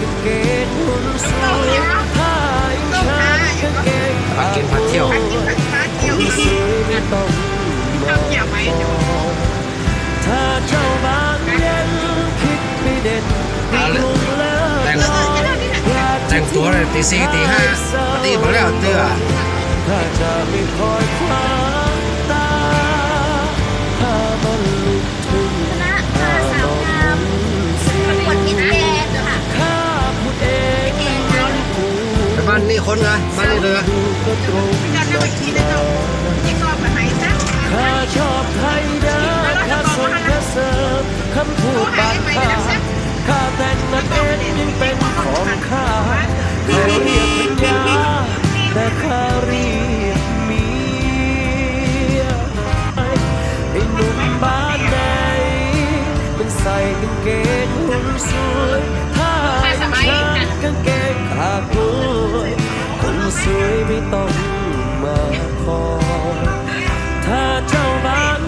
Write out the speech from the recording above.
กางเกงหุ่นสวยผ้าอีฉันกางเกงพักกินพักเทียวพักกินพักมาเที่ยวหุ่นสวยไม่ต้องบทำอย่าไว้เกียวอกถ้าเจ้าบางเย็นคิดไม่เด่นลุงแต่งลอยอยากจะแต่งตัวเลยตีสี่ตีห้าตีมดแล้วเตื้อานนี่คนไงบ้านนี่เลยดูก็ตรงจะได้ไปกินได้เจ้ายิ่งรอบกับไหนซะข้าชอบไทยเด้อข้าสนข้าเสิร์ฟคำพูดบาดข้าข้าแต่งนั้นเองยังเป็นของข้าใครเรียกพัญญาแต่ข้าเรียกเมียไอ้หนุ่มบ้านไหนมันใส่กางเกงหุ่นสวยถ้า วยไม่ต้องมาขอ